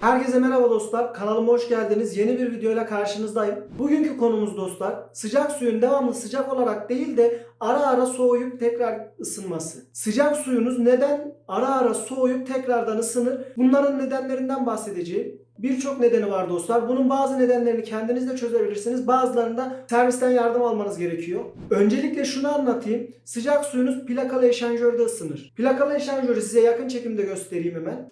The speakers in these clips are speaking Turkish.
Herkese merhaba dostlar. Kanalıma hoş geldiniz. Yeni bir videoyla karşınızdayım. Bugünkü konumuz dostlar sıcak suyun devamlı sıcak olarak değil de ara ara soğuyup tekrar ısınması. Sıcak suyunuz neden ara ara soğuyup tekrardan ısınır? Bunların nedenlerinden bahsedeceğim. Birçok nedeni var dostlar. Bunun bazı nedenlerini kendiniz de çözebilirsiniz. Bazılarında servisten yardım almanız gerekiyor. Öncelikle şunu anlatayım. Sıcak suyunuz plakalı eşanjörde ısınır. Plakalı eşanjörü size yakın çekimde göstereyim hemen.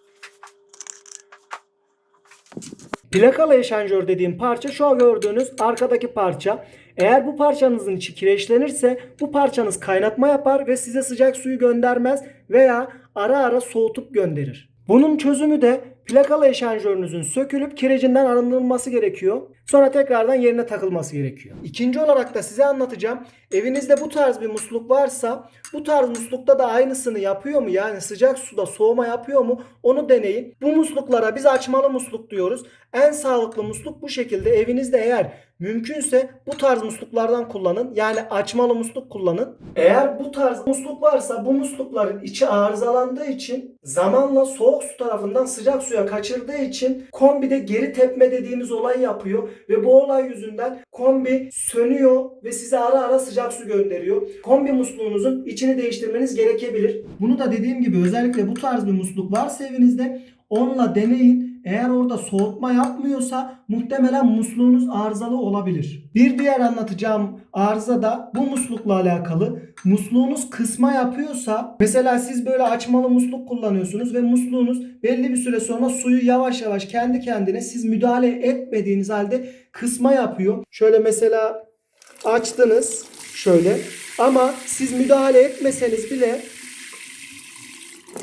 Plakalı eşanjör dediğim parça şu gördüğünüz arkadaki parça. Eğer bu parçanızın içi kireçlenirse bu parçanız kaynatma yapar ve size sıcak suyu göndermez veya ara ara soğutup gönderir. Bunun çözümü de plakalı eşanjörünüzün sökülüp kirecinden arındırılması gerekiyor. Sonra tekrardan yerine takılması gerekiyor. İkinci olarak da size anlatacağım. Evinizde bu tarz bir musluk varsa bu tarz muslukta da aynısını yapıyor mu? Yani sıcak suda soğuma yapıyor mu? Onu deneyin. Bu musluklara biz açmalı musluk diyoruz. En sağlıklı musluk bu şekilde. Evinizde eğer mümkünse bu tarz musluklardan kullanın. Yani açmalı musluk kullanın. Eğer bu tarz musluk varsa bu muslukların içi arızalandığı için zamanla soğuk su tarafından sıcak suya kaçırdığı için kombide geri tepme dediğimiz olay yapıyor ve bu olay yüzünden kombi sönüyor ve size ara ara sıcak su gönderiyor. Kombi musluğunuzun içini değiştirmeniz gerekebilir. Bunu da dediğim gibi özellikle bu tarz bir musluk varsa evinizde onunla deneyin. Eğer orada soğutma yapmıyorsa muhtemelen musluğunuz arızalı olabilir. Bir diğer anlatacağım arıza da bu muslukla alakalı. Musluğunuz kısma yapıyorsa mesela siz böyle açmalı musluk kullanıyorsunuz ve musluğunuz belli bir süre sonra suyu yavaş yavaş kendi kendine siz müdahale etmediğiniz halde kısma yapıyor. Şöyle mesela açtınız şöyle ama siz müdahale etmeseniz bile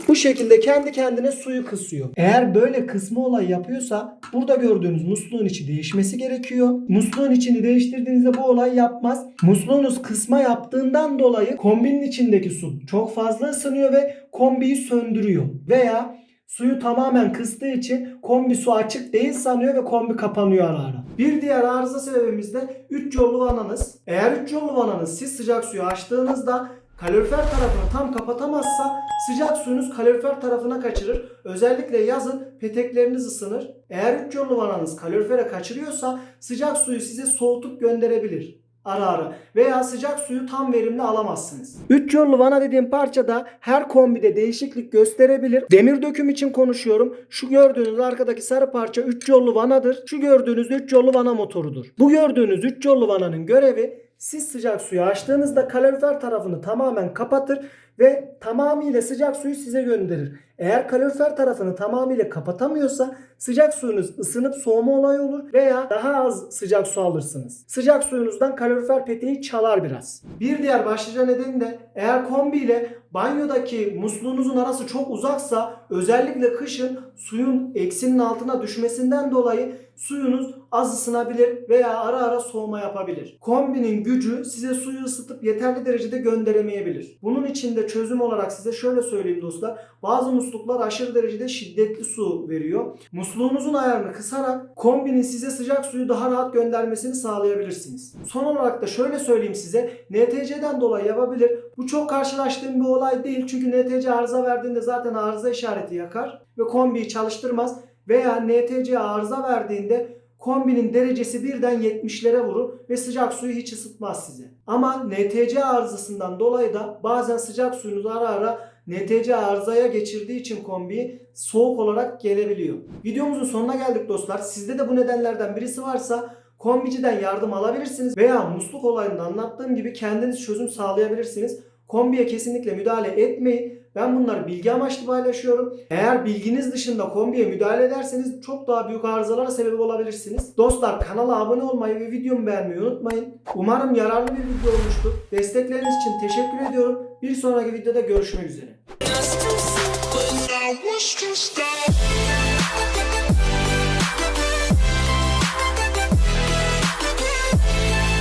bu şekilde kendi kendine suyu kısıyor. Eğer böyle kısma olay yapıyorsa burada gördüğünüz musluğun içi değişmesi gerekiyor. Musluğun içini değiştirdiğinizde bu olay yapmaz. Musluğunuz kısma yaptığından dolayı kombinin içindeki su çok fazla ısınıyor ve kombiyi söndürüyor. Veya suyu tamamen kıstığı için kombi su açık değil sanıyor ve kombi kapanıyor ara ara. Bir diğer arıza sebebimiz de 3 yollu vananız. Eğer 3 yollu vananız siz sıcak suyu açtığınızda kalorifer tarafını tam kapatamazsa sıcak suyunuz kalorifer tarafına kaçırır. Özellikle yazın petekleriniz ısınır. Eğer 3 yollu vananız kalorifere kaçırıyorsa sıcak suyu size soğutup gönderebilir ara ara veya sıcak suyu tam verimli alamazsınız. 3 yollu vana dediğim parçada her kombide değişiklik gösterebilir. Demir döküm için konuşuyorum. Şu gördüğünüz arkadaki sarı parça 3 yollu vanadır. Şu gördüğünüz 3 yollu vana motorudur. Bu gördüğünüz 3 yollu vananın görevi siz sıcak suyu açtığınızda kalorifer tarafını tamamen kapatır ve tamamıyla sıcak suyu size gönderir. Eğer kalorifer tarafını tamamıyla kapatamıyorsa sıcak suyunuz ısınıp soğuma olayı olur veya daha az sıcak su alırsınız. Sıcak suyunuzdan kalorifer peteği çalar biraz. Bir diğer başlıca nedeni de eğer kombi ile banyodaki musluğunuzun arası çok uzaksa özellikle kışın suyun eksinin altına düşmesinden dolayı suyunuz az ısınabilir veya ara ara soğuma yapabilir. Kombinin gücü size suyu ısıtıp yeterli derecede gönderemeyebilir. Bunun için de çözüm olarak size şöyle söyleyeyim dostlar. Bazı musluklar aşırı derecede şiddetli su veriyor. Musluğunuzun ayarını kısarak kombinin size sıcak suyu daha rahat göndermesini sağlayabilirsiniz. Son olarak da şöyle söyleyeyim size. NTC'den dolayı yapabilir. Bu çok karşılaştığım bir olay değil. Çünkü NTC arıza verdiğinde zaten arıza işareti yakar ve kombiyi çalıştırmaz. Veya NTC arıza verdiğinde kombinin derecesi birden 70'lere vurur ve sıcak suyu hiç ısıtmaz size. Ama NTC arızasından dolayı da bazen sıcak suyunuz ara ara NTC arızaya geçirdiği için kombiyi soğuk olarak gelebiliyor. Videomuzun sonuna geldik dostlar. Sizde de bu nedenlerden birisi varsa kombiciden yardım alabilirsiniz veya musluk olayında anlattığım gibi kendiniz çözüm sağlayabilirsiniz. Kombiye kesinlikle müdahale etmeyin. Ben bunları bilgi amaçlı paylaşıyorum. Eğer bilginiz dışında kombiye müdahale ederseniz çok daha büyük arızalara sebep olabilirsiniz. Dostlar kanala abone olmayı ve videomu beğenmeyi unutmayın. Umarım yararlı bir video olmuştur. Destekleriniz için teşekkür ediyorum. Bir sonraki videoda görüşmek üzere.